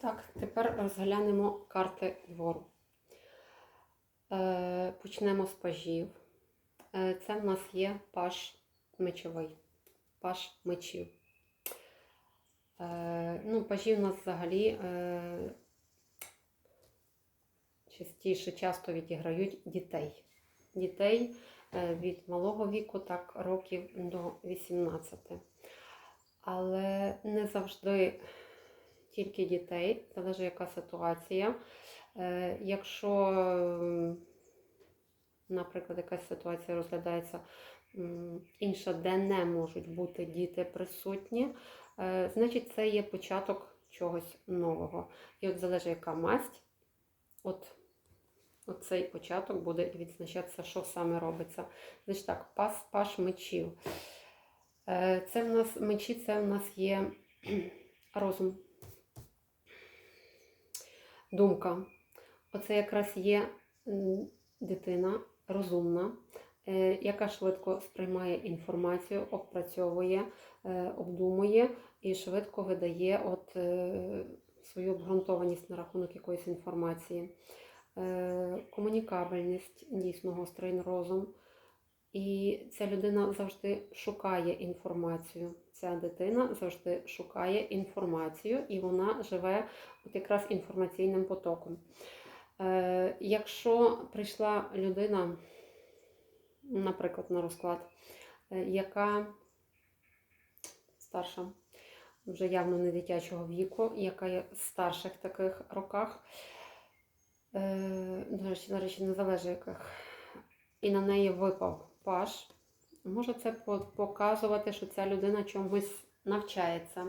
так, тепер розглянемо карти двору. Е, почнемо з пажів. Е, це в нас є паж мечовий, паж мечів. Е, ну, пажі в нас взагалі е, частіше часто відіграють дітей. Дітей е, від малого віку, так років до 18. Але не завжди тільки дітей, залежить яка ситуація. Е, Якщо, наприклад, якась ситуація розглядається інша, де не можуть бути діти присутні, е, значить це є початок чогось нового. І от залежить яка масть, от, цей початок буде відзначатися, що саме робиться. Значить так, пас, паш мечів. Е, Це в нас мечі, це в нас є розум думка. Оце якраз є дитина розумна, е, яка швидко сприймає інформацію, опрацьовує, е, обдумує і швидко видає от, е, свою обґрунтованість на рахунок якоїсь інформації. Комунікабельність, дійсно гострий розум. І ця людина завжди шукає інформацію. Ця дитина завжди шукає інформацію, і вона живе от якраз інформаційним потоком. Е, якщо прийшла людина, наприклад, на розклад, е, яка старша, вже явно не дитячого віку, яка є в старших таких роках, е, до речі, до речі, не залежить яких, і на неї випав паш, може це показувати, що ця людина чомусь навчається.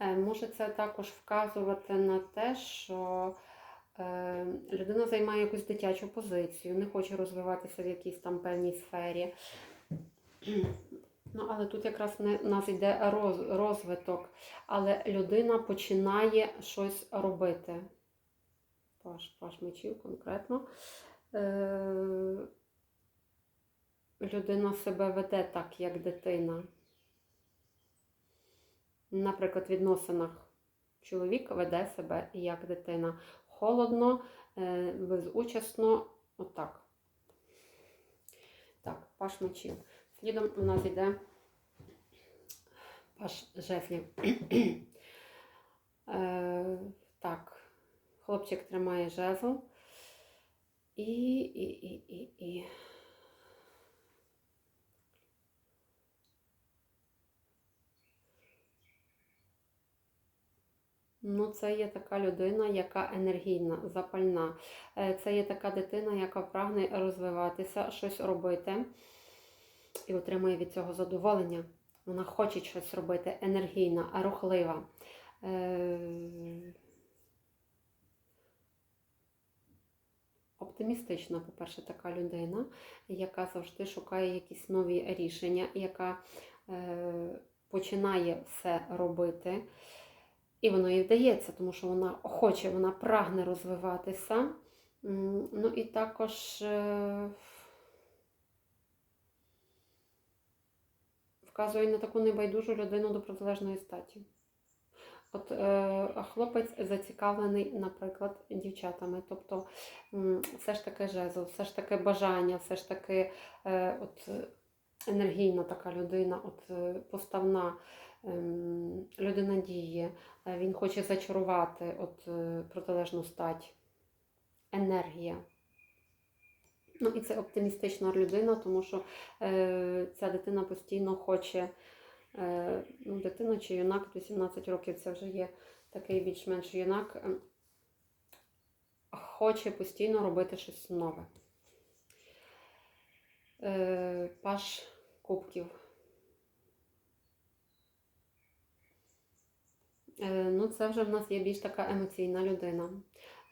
Е, Може це також вказувати на те, що е, людина займає якусь дитячу позицію, не хоче розвиватися в якійсь там певній сфері. Ну, але тут якраз не, у нас йде роз, розвиток, але людина починає щось робити. Паш, паш мечів конкретно. Е, людина себе веде так, як дитина. Наприклад, в відносинах чоловік веде себе як дитина. Холодно, е, безучасно, отак. Так, паш мечів. Слідом у нас йде паш жезлів. Е, Так, хлопчик тримає жезл. І, і, і, і, і. Ну, це є така людина, яка енергійна, запальна. Е, Це є така дитина, яка прагне розвиватися, щось робити і отримує від цього задоволення. Вона хоче щось робити, енергійна, рухлива. Е, Оптимістична, по-перше, така людина, яка завжди шукає якісь нові рішення, яка е, починає все робити. І воно їй вдається, тому що вона хоче, вона прагне розвиватися. Ну і також е, вказує на таку небайдужу людину до протилежної статі. От е, хлопець зацікавлений, наприклад, дівчатами. Тобто все ж таки жезл, все ж таки бажання, все ж таки е, от, енергійна така людина, от, е, поставна людина діє, е, він хоче зачарувати от, е, протилежну стать, енергія. Ну і це оптимістична людина, тому що е, ця дитина постійно хоче, е, ну, дитина чи юнак до 17 років це вже є такий більш-менш юнак, е, хоче постійно робити щось нове. Е, паш кубків. Ну, це вже в нас є більш така емоційна людина.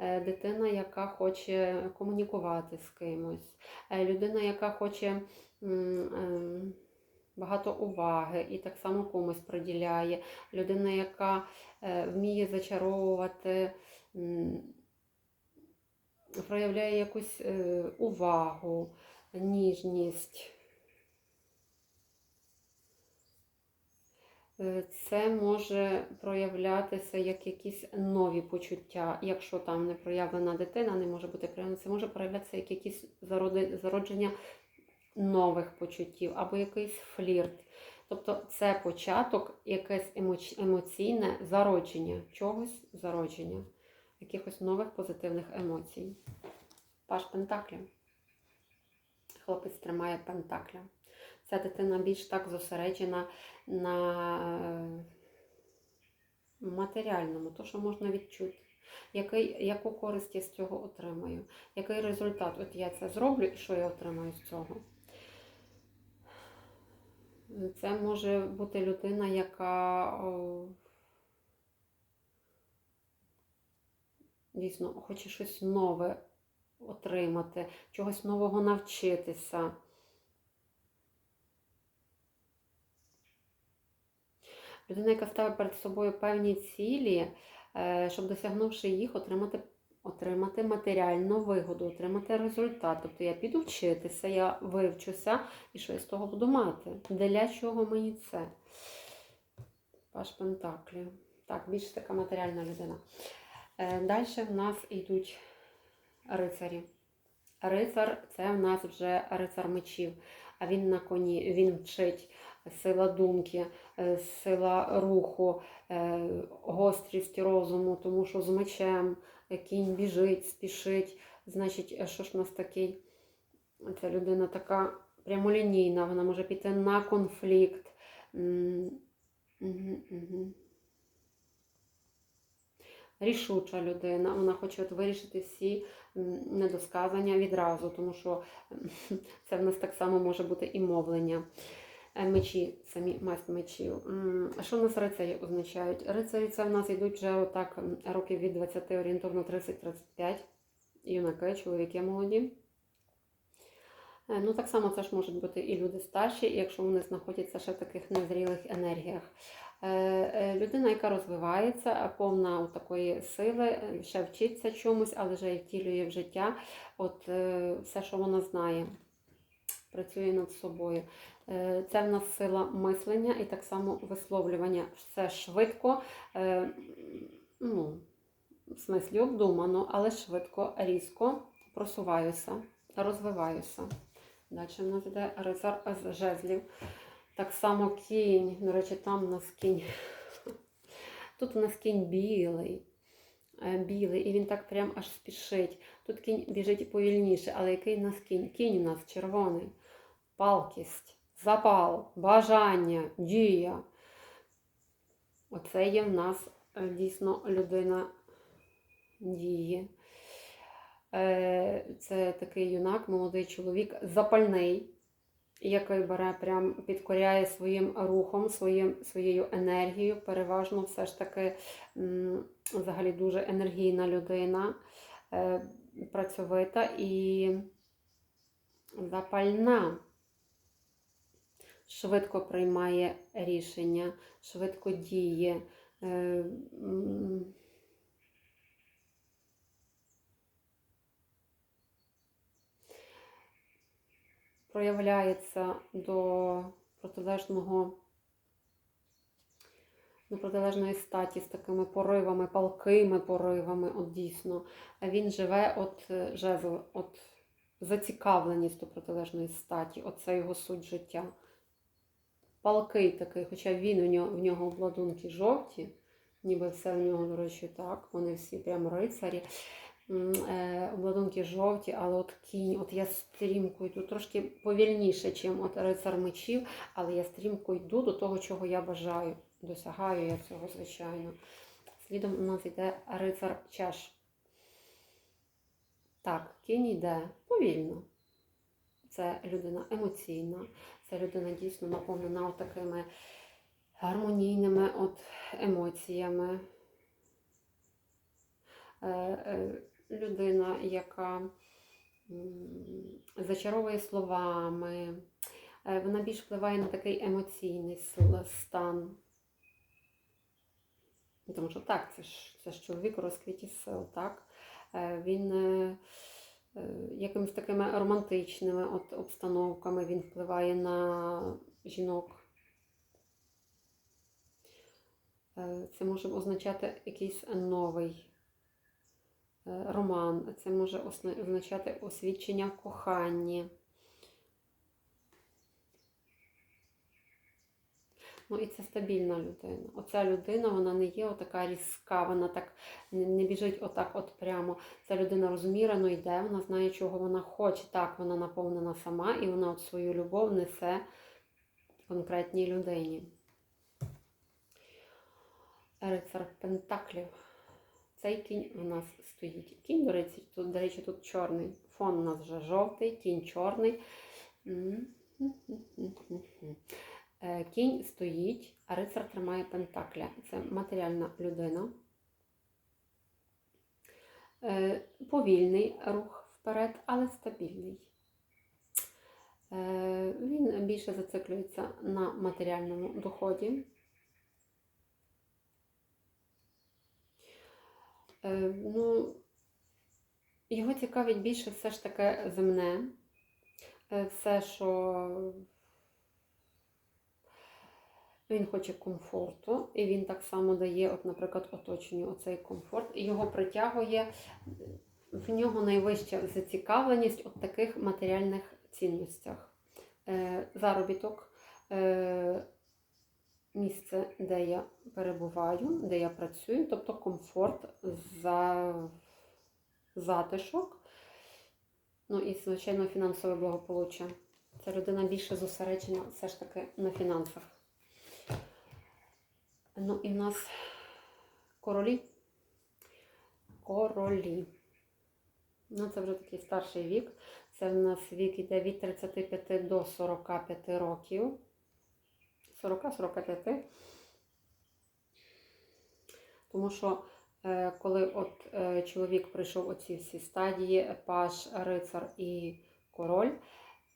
Е, Дитина, яка хоче комунікувати з кимось. Е, Людина, яка хоче багато уваги і так само комусь приділяє. Людина, яка е, вміє зачаровувати, проявляє якусь е, увагу, ніжність. Це може проявлятися як якісь нові почуття. Якщо там не проявлена дитина, не може бути проявлена, це може проявлятися як якісь зародження нових почуттів або якийсь флірт. Тобто це початок, якесь емоційне зародження, чогось зародження, якихось нових позитивних емоцій. Паш Пентаклі. Хлопець тримає Пентакля. Ця дитина більш так зосереджена на е, матеріальному, то, що можна відчути. Який, яку користь я з цього отримаю? Який результат? От я це зроблю і що я отримаю з цього? Це може бути людина, яка дійсно хоче щось нове отримати, чогось нового навчитися. Людина, яка ставить перед собою певні цілі, е, щоб досягнувши їх, отримати, отримати матеріальну вигоду, отримати результат. Тобто я піду вчитися, я вивчуся і що я з того буду мати. Для чого мені це? Паш Пентаклі. Так, більш така матеріальна людина. Далі в нас йдуть рицарі. Рицар це в нас вже рицар мечів, а він на коні, він вчить сила думки, е, сила руху, е, гострість розуму, тому що з мечем е, кінь біжить, спішить. Значить, що ж у нас такий? Ця людина така прямолінійна, вона може піти на конфлікт. Рішуча людина, вона хоче от вирішити всі недосказання відразу, тому що це в нас так само може бути і мовлення. Е, Мечі, самі масть мечів. Що в нас рицарі означають? Рицарі це в нас йдуть вже отак років від 20 орієнтовно 30-35. Юнаки, чоловіки молоді. Е, Ну, так само це ж можуть бути і люди старші, якщо вони знаходяться ще в таких незрілих енергіях. Е, Людина, яка розвивається, повна такої сили, ще вчиться чомусь, але вже втілює в життя от все, що вона знає, працює над собою. Е, Це в нас сила мислення і так само висловлювання. Все швидко, е, ну, в смислі обдумано, але швидко, різко просуваюся, розвиваюся. Далі в нас йде рицар з жезлів. Так само кінь. До речі, там у нас кінь. Тут у нас кінь білий. Е, Білий, і він так прям аж спішить. Тут кінь біжить повільніше, але який у нас кінь? Кінь у нас червоний. Палкість, запал, бажання, дія. Оце є в нас е, дійсно людина дії. Е, Це такий юнак, молодий чоловік, запальний, який бере, прям підкоряє своїм рухом, своїм, своєю енергією. Переважно все ж таки взагалі дуже енергійна людина, е, працьовита і запальна. Швидко приймає рішення, швидко діє. Е, проявляється до протилежного, до протилежної статі з такими поривами, палкими поривами, от дійсно. А Він живе от е, жезл, от зацікавленість до протилежної статі, оце його суть життя. Палкий такий, хоча він у нього, в нього обладунки жовті, ніби все в нього, до речі, так, вони всі прям рицарі. Е, обладунки жовті, але от кінь, от я стрімко йду трошки повільніше, ніж от рицар мечів, але я стрімко йду до того, чого я бажаю. Досягаю я цього, звичайно. Слідом у нас йде рицар чаш. Так, кінь йде повільно. Це людина емоційна, це людина дійсно наповнена такими гармонійними от емоціями. Е, е, людина, яка зачаровує словами, Е, вона більш впливає на такий емоційний стан. Тому що так, це ж, це ж чоловік у розквіті сил, так? Він якимись такими романтичними от обстановками він впливає на жінок. Е, Це може означати якийсь новий е, роман, це може означати освідчення в коханні. Ну і це стабільна людина. Оця людина, вона не є отака різка, вона так не, біжить отак от прямо. Ця людина розмірено йде, вона знає, чого вона хоче. Так, вона наповнена сама, і вона от свою любов несе конкретній людині. Рицар Пентаклів. Цей кінь у нас стоїть. Кінь, до речі, тут, до речі, тут чорний. Фон у нас вже жовтий, кінь чорний. Е, Кінь стоїть, а рицар тримає пентакля. Це матеріальна людина. Е, Повільний рух вперед, але стабільний. Е, Він більше зациклюється на матеріальному доході. Ну, його цікавить більше все ж таке земне. Все, що він хоче комфорту, і він так само дає, от, наприклад, оточенню оцей комфорт, і його притягує, в нього найвища зацікавленість от таких матеріальних цінностях. Е, Заробіток, е, місце, де я перебуваю, де я працюю, тобто комфорт, за затишок, ну і, звичайно, фінансове благополуччя. Ця людина більше зосереджена все ж таки на фінансах. Ну і в нас королі. Королі. Ну, це вже такий старший вік. Це в нас вік іде від 35 до 45 років. 40-45. Тому що е, коли от е, чоловік пройшов оці всі стадії, паш, рицар і король,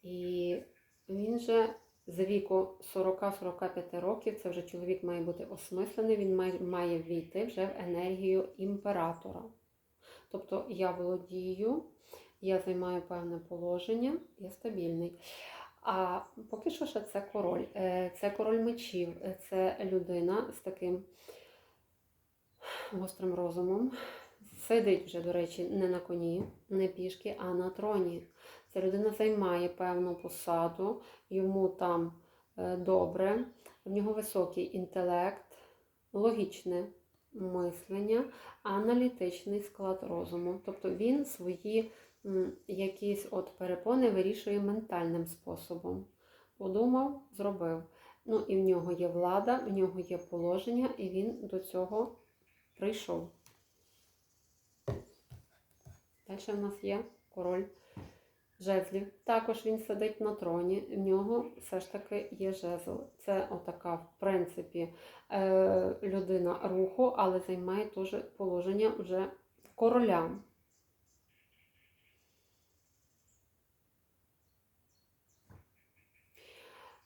і він же за віку 40-45 років, це вже чоловік має бути осмислений, він має, війти вже в енергію імператора. Тобто я володію, я займаю певне положення, я стабільний. А поки що ще це король. Е, Це король мечів, Е, це людина з таким гострим розумом. Сидить вже, до речі, не на коні, не пішки, а на троні. Ця людина займає певну посаду, йому там е, добре, в нього високий інтелект, логічне мислення, аналітичний склад розуму. Тобто він свої якісь от перепони вирішує ментальним способом. Подумав, зробив. Ну і в нього є влада, в нього є положення, і він до цього прийшов. Далі в нас є король жезлів. Також він сидить на троні, в нього все ж таки є жезл. Це отака, в принципі, е, людина руху, але займає теж положення вже короля.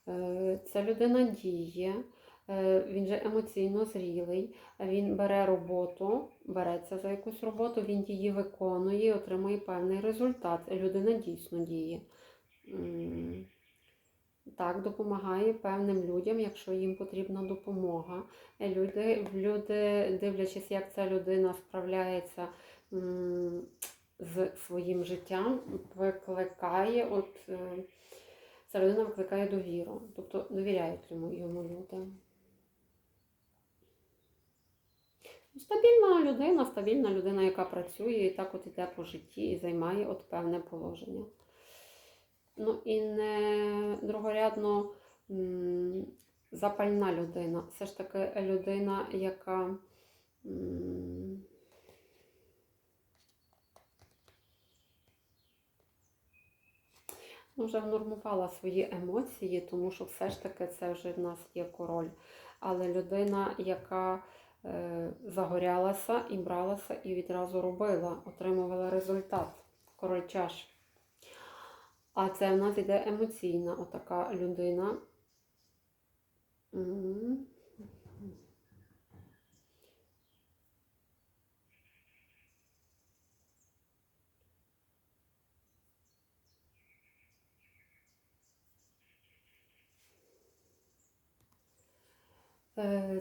Е, Ця людина діє, він же емоційно зрілий, він бере роботу, береться за якусь роботу, він її виконує і отримує певний результат. Людина дійсно діє. Так, допомагає певним людям, якщо їм потрібна допомога. Е, Люди, люди дивлячись, як ця людина справляється з своїм життям, викликає от. е, Ця людина викликає довіру, тобто довіряють йому, йому люди. Стабільна людина, стабільна людина, яка працює і так от іде по житті і займає от певне положення. Ну і не другорядно запальна людина. Все ж таки людина, яка ну, вже внормувала свої емоції, тому що все ж таки це вже в нас є король. Але людина, яка загорялася і бралася і відразу робила, отримувала результат. Король чаш. А це в нас іде емоційна отака людина.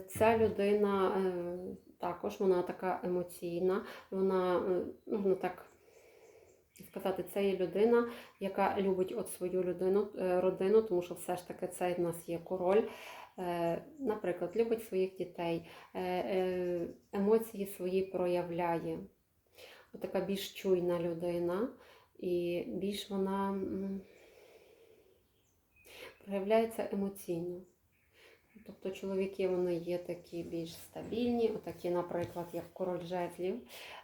Ця людина е, також вона така емоційна, вона, е, можна так сказати, це є людина, яка любить от свою людину, е, родину, тому що все ж таки це в нас є король. Е, Наприклад, любить своїх дітей, е, е, емоції свої проявляє. От така більш чуйна людина, і більш вона проявляється емоційно. Тобто чоловіки вони є такі більш стабільні, отакі, наприклад, як король жезлів,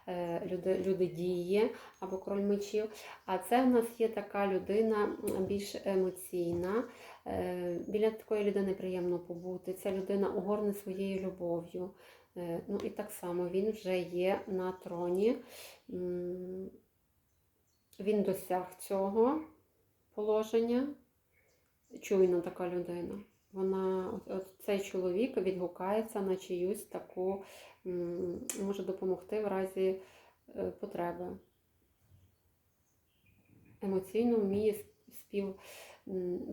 е, люди, люди дії або король мечів. А це в нас є така людина більш емоційна. Е, Біля такої людини приємно побути. Ця людина огорне своєю любов'ю. Е, Ну і так само він вже є на троні. Він досяг цього положення. Чуйна така людина. Вона, от, от цей чоловік відгукається на чиюсь таку, може допомогти в разі е, потреби. Емоційно вміє спів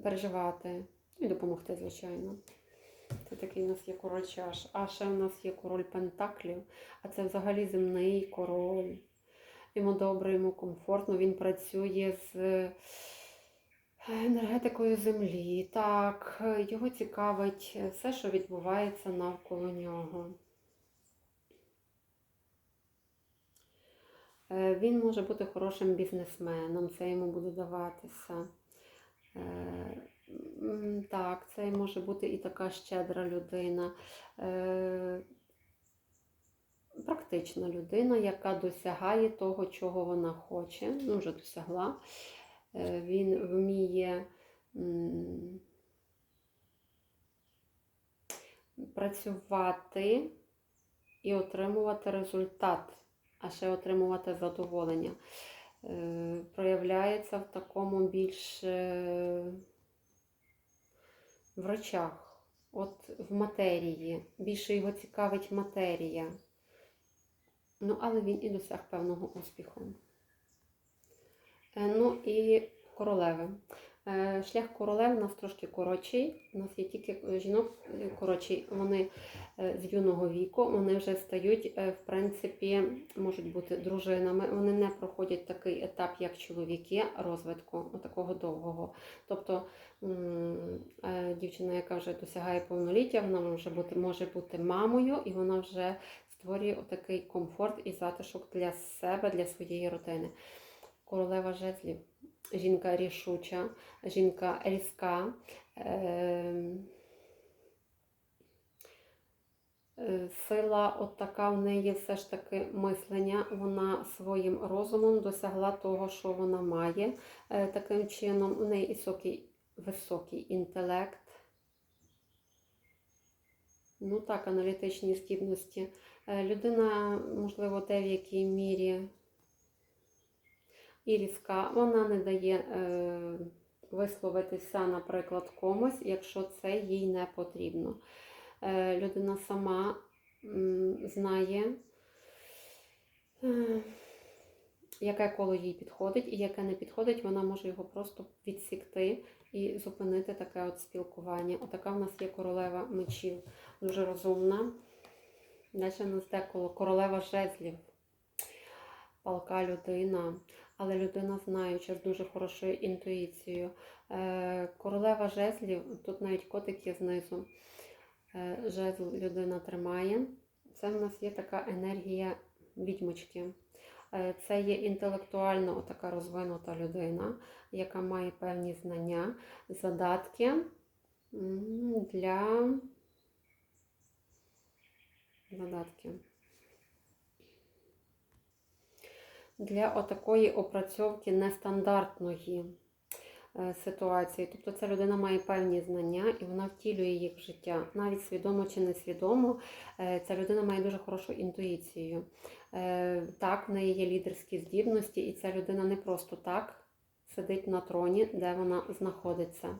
переживати і допомогти, звичайно. Це такий у нас є король чаш. А ще у нас є король пентаклів, а це взагалі земний король. Йому добре, йому комфортно, він працює з енергетикою землі. Так, його цікавить все, що відбувається навколо нього. Е, Він може бути хорошим бізнесменом, це йому буде даватися. Е, Так, це може бути і така щедра людина. Е, Практична людина, яка досягає того, чого вона хоче, ну вже досягла. Е, Він вміє працювати і отримувати результат, а ще отримувати задоволення. Е, Проявляється в такому більш е, в речах, от в матерії. Більше його цікавить матерія. Ну, але він і досяг певного успіху. Ну і королеви. Е, Шлях королев у нас трошки коротший. У нас є тільки е, жінок е, коротші. Вони з юного віку, вони вже стають, в принципі, можуть бути дружинами. Вони не проходять такий етап, як чоловіки, розвитку, такого довгого. Тобто дівчина, яка вже досягає повноліття, вона може бути, може бути мамою, і вона вже створює отакий комфорт і затишок для себе, для своєї родини. Королева жезлів. Жінка рішуча, жінка різка. Е- е, Сила, от така в неї все ж таки мислення. Вона своїм розумом досягла того, що вона має. Е, Таким чином, у неї високий, високий інтелект. Ну так, аналітичні здібності. Е, Людина, можливо, те в якій мірі і різка, вона не дає е, висловитися, наприклад, комусь, якщо це їй не потрібно. Е, людина сама м, знає, е, яке коло їй підходить, і яке не підходить, вона може його просто відсікти і зупинити таке от спілкування. Отака в нас є королева мечів, дуже розумна. Далі у нас деколо королева жезлів, палка людина але людина знаюча з дуже хорошою інтуїцією. Е, Королева жезлів, тут навіть котик є знизу. Е, Жезл людина тримає. Це в нас є така енергія відьмочки. Е, Це є інтелектуально така розвинута людина, яка має певні знання, задатки для задатки. Для отакої опрацьовки нестандартної е, ситуації. Тобто ця людина має певні знання і вона втілює їх в життя. Навіть свідомо чи несвідомо, е, ця людина має дуже хорошу інтуїцію. Е, Так, в неї є лідерські здібності, і ця людина не просто так сидить на троні, де вона знаходиться.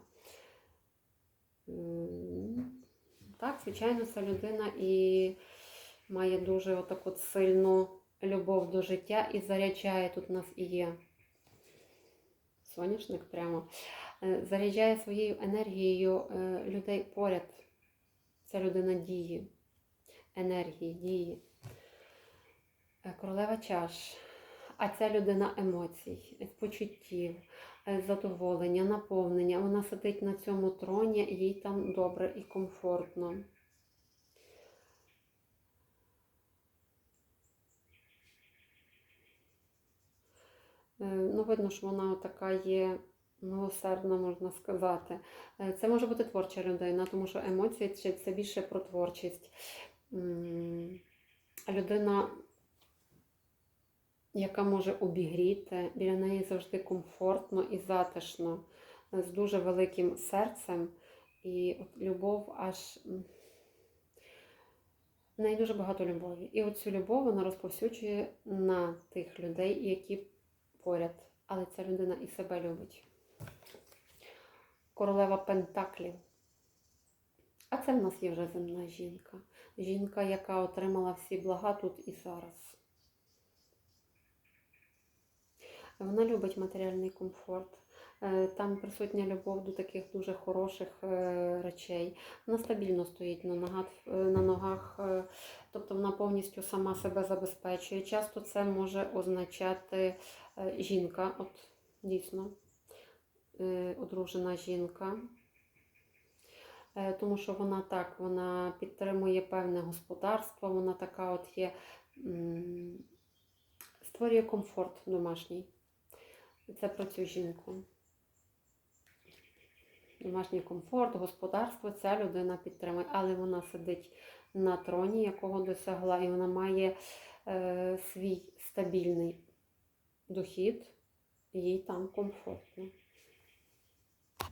Так, звичайно, ця людина і має дуже отаку сильну любов до життя і заряджає, тут у нас і є соняшник прямо, е, заряджає своєю енергією е, людей поряд. Ця людина діє, енергії, дії. Е, Королева чаш. А ця людина емоцій, почуттів, задоволення, наповнення. Вона сидить на цьому троні, їй там добре і комфортно. Ну, видно, що вона така є милосердна, можна сказати. Е, Це може бути творча людина, тому що емоції це, більше про творчість. Людина, яка може обігріти, біля неї завжди комфортно і затишно, е, з дуже великим серцем. І от любов аж. В неї дуже багато любові. І оцю любов вона розповсюджує на тих людей, які поряд. Але ця людина і себе любить. Королева Пентаклів. А це в нас є вже земна жінка. Жінка, яка отримала всі блага тут і зараз. Вона любить матеріальний комфорт. Е, Там присутня любов до таких дуже хороших е, речей. Вона стабільно стоїть на ногах, е, на ногах, тобто вона повністю сама себе забезпечує. Часто це може означати жінка, от дійсно е, одружена жінка. Е, Тому що вона так, вона підтримує певне господарство, вона така от є, створює комфорт домашній. Це про цю жінку. Домашній комфорт, господарство ця людина підтримує, але вона сидить на троні, якого досягла, і вона має е, свій стабільний дохід, їй там комфортно.